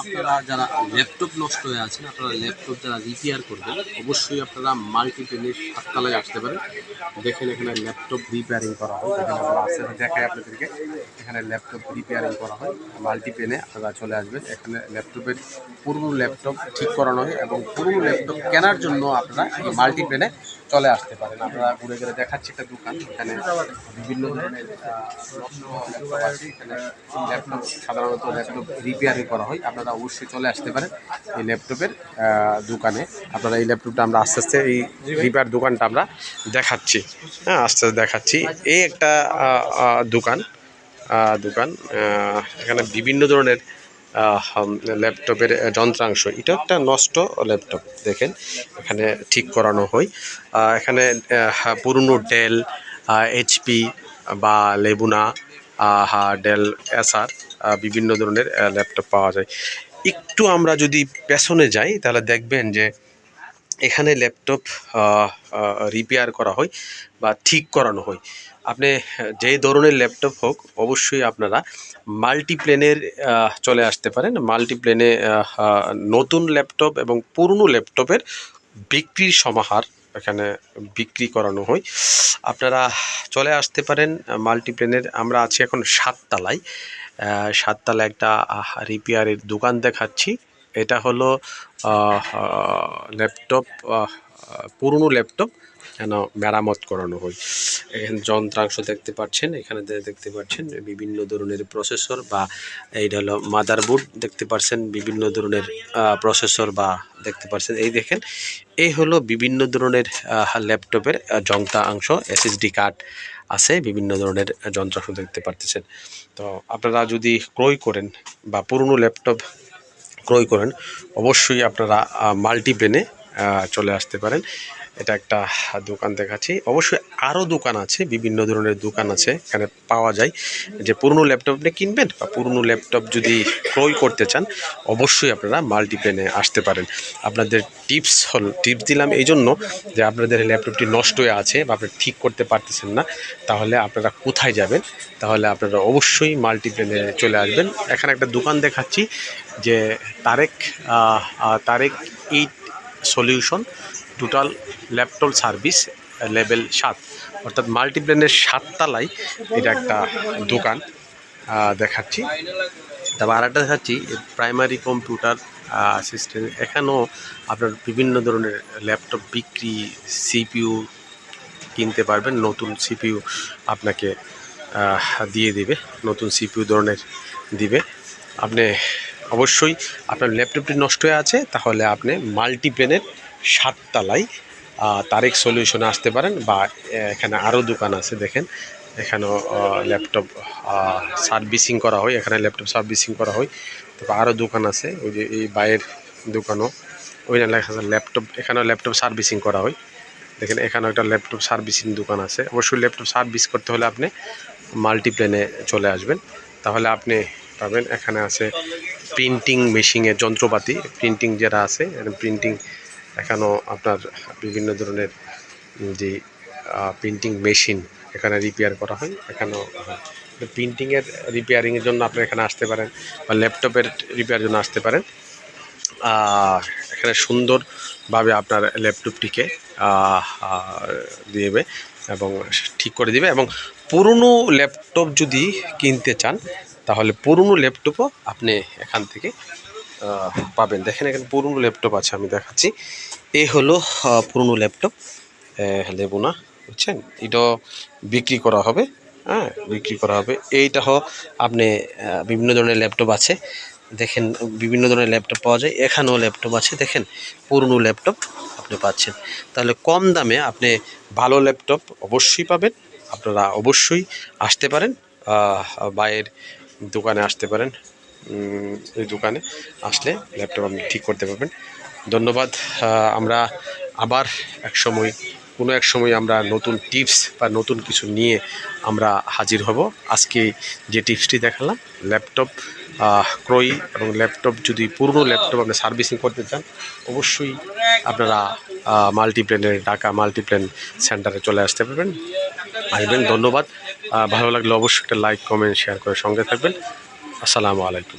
আপনারা যারা ল্যাপটপ নষ্ট হয়ে আছেন, আপনারা ল্যাপটপ যারা রিপেয়ার করবেন, অবশ্যই আপনারা মাল্টিপেনের সাততলায় আসতে পারেন। দেখেন এখানে ল্যাপটপ রিপেয়ারিং করা হয়। দেখেন আমরা আসতে দেখাই আপনাদেরকে। এখানে ল্যাপটপ রিপেয়ারিং করা হয়। মাল্টিপেনে আপনারা চলে আসবেন। এখানে ল্যাপটপের পুরনো ল্যাপটপ ঠিক করানো হয় এবং পুরনো ল্যাপটপ কেনার জন্য আপনারা এই মাল্টিপেনে চলে আসতে পারেন। আপনারা ঘুরে গেলে দেখাচ্ছি একটা দোকান এখানে বিভিন্ন ধরনের ল্যাপটপ সাধারণত ল্যাপটপ রিপেয়ারিং করা হয়। আপনারা অবশ্যই চলে আসতে পারেন এই ল্যাপটপের দোকানে। আপনারা এই ল্যাপটপটা আমরা আস্তে আস্তে এই রিপেয়ার দোকানটা আমরা দেখাচ্ছি। হ্যাঁ আস্তে আস্তে দেখাচ্ছি। এই একটা দোকান দোকান এখানে বিভিন্ন ধরনের ল্যাপটপের যন্ত্রাংশ। এটা একটা নষ্ট ল্যাপটপ, দেখেন। এখানে ঠিক করানো হয়। এখানে পুরনো ডেল এইচপি বা লেবুনা হা ডেল, এসআর বিভিন্ন ধরনের ল্যাপটপ পাওয়া যায়। একটু আমরা যদি পেছনে যাই, তাহলে দেখবেন যে এখানে ল্যাপটপ রিপেয়ার করা হয় বা ঠিক করানো হয়। আপনি যে ধরনের ল্যাপটপ হোক, অবশ্যই আপনারা মাল্টিপ্লেনের চলে আসতে পারেন। মাল্টিপ্লেনে নতুন ল্যাপটপ এবং পুরনো ল্যাপটপের বিক্রির সমাহার এখানে বিক্রি করানো হয়। আপনারা চলে আসতে পারেন মাল্টিপ্লেনের আমরা আছি এখন সাততলায়। সাততলায় একটা রিপেয়ারের দোকান দেখাচ্ছি। এটা হলো ল্যাপটপ পুরনো ল্যাপটপ যেন মেরামত করানো হয়। এখানে যন্ত্রাংশ দেখতে পাচ্ছেন, এখানে দেখতে পাচ্ছেন বিভিন্ন ধরনের প্রসেসর বা এইটা হলো মাদারবোর্ড দেখতে পাচ্ছেন, বিভিন্ন ধরনের প্রসেসর বা দেখতে পাচ্ছেন। এই দেখেন, এই হলো বিভিন্ন ধরনের ল্যাপটপের যন্ত্রাংশ এসএসডি কার্ড আছে, বিভিন্ন ধরনের যন্ত্রাংশ দেখতে পারতেছেন। তো আপনারা যদি ক্রয় করেন বা পুরনো ল্যাপটপ ক্রয় করেন অবশ্যই আপনারা মাল্টিপ্লেনে চলে আসতে পারেন। এটা একটা দোকান দেখাচ্ছি। অবশ্যই আরও দোকান আছে, বিভিন্ন ধরনের দোকান আছে, এখানে পাওয়া যায়। যে পুরনো ল্যাপটপ আপনি কিনবেন বা পুরনো ল্যাপটপ যদি ক্রয় করতে চান, অবশ্যই আপনারা মাল্টিপ্লেনে আসতে পারেন। আপনাদের টিপস হল, টিপস দিলাম এই জন্য যে আপনাদের ল্যাপটপটি নষ্ট হয়ে আছে বা আপনি ঠিক করতে পারতেছেন না, তাহলে আপনারা কোথায় যাবেন? তাহলে আপনারা অবশ্যই মাল্টিপ্লেনে চলে আসবেন। এখানে একটা দোকান দেখাচ্ছি যে Tareq Tareq eight solution total laptop service level সাত, অর্থাৎ মাল্টিপ্লেনের সাততলায় এটা একটা দোকান দেখাচ্ছি। তারপর আরেকটা দেখাচ্ছি প্রাইমারি কম্পিউটার সিস্টেম এখানেও আপনার বিভিন্ন ধরনের ল্যাপটপ বিক্রি সিপিইউ কিনতে পারবেন, নতুন সিপিইউ আপনাকে দিয়ে দিবে, নতুন সিপিইউ ধরনের দিবে। আপনি অবশ্যই আপনার ল্যাপটপটি নষ্ট হয়ে আছে, তাহলে আপনি মাল্টিপ্লেনের সাততলায় তারেক সলিউশনে আসতে পারেন বা এখানে আরও দোকান আছে দেখেন। এখানেও ল্যাপটপ সার্ভিসিং করা হয়, এখানে ল্যাপটপ সার্ভিসিং করা হয়। তারপর আরও দোকান আছে, ওই যে এই বাইরের দোকানও। ওই লেখা আছে ল্যাপটপ এখানেও ল্যাপটপ সার্ভিসিং করা হয়। দেখেন এখানেও একটা ল্যাপটপ সার্ভিসিং দোকান আছে। অবশ্যই ল্যাপটপ সার্ভিস করতে হলে আপনি মাল্টিপ্লেনে চলে আসবেন। তাহলে আপনি পাবেন, এখানে আছে প্রিন্টিং মেশিনের যন্ত্রপাতি। প্রিন্টিং যারা আছে প্রিন্টিং এখানেও আপনার বিভিন্ন ধরনের যে প্রিন্টিং মেশিন এখানে রিপেয়ার করা হয়। এখানেও প্রিন্টিংয়ের রিপেয়ারিংয়ের জন্য আপনি এখানে আসতে পারেন বা ল্যাপটপের রিপেয়ার জন্য আসতে পারেন। এখানে সুন্দরভাবে আপনার ল্যাপটপটিকে আহ, এবং ঠিক করে দিবে এবং পুরনো ল্যাপটপ যদি কিনতে চান তাহলে পুরনো ল্যাপটপও আপনি এখান থেকে পাবেন। দেখেন এখানে পুরনো ল্যাপটপ আছে, আমি দেখাচ্ছি। এ হলো পুরনো ল্যাপটপ লেবুনা বুঝছেন? এটাও বিক্রি করা হবে হ্যাঁ বিক্রি করা হবে। এইটা হ, আপনি বিভিন্ন ধরনের ল্যাপটপ আছে। দেখেন, বিভিন্ন ধরনের ল্যাপটপ পাওয়া যায়। এখানেও ল্যাপটপ আছে, দেখেন, পুরনো ল্যাপটপ আপনি পাচ্ছেন। তাহলে কম দামে আপনি ভালো ল্যাপটপ অবশ্যই পাবেন। আপনারা অবশ্যই আসতে পারেন বাইরের দোকানে আসতে পারেন। এই দোকানে আসলে ল্যাপটপ আপনি ঠিক করতে পারবেন। ধন্যবাদ। আমরা আবার এক সময়, কোনো এক সময় আমরা নতুন টিপস বা নতুন কিছু নিয়ে আমরা হাজির হব। আজকে যে টিপসটি দেখালাম ল্যাপটপ ক্রয় এবং ল্যাপটপ যদি পুরনো ল্যাপটপ আপনি সার্ভিসিং করতে চান, অবশ্যই আপনারা মাল্টিপ্লেনের ঢাকা মাল্টিপ্লেন সেন্টারে চলে আসতে পারবেন। আসবেন, ধন্যবাদ। ভালো লাগলে অবশ্যই একটা লাইক কমেন্ট শেয়ার করে সঙ্গে থাকবেন। আসসালামু আলাইকুম।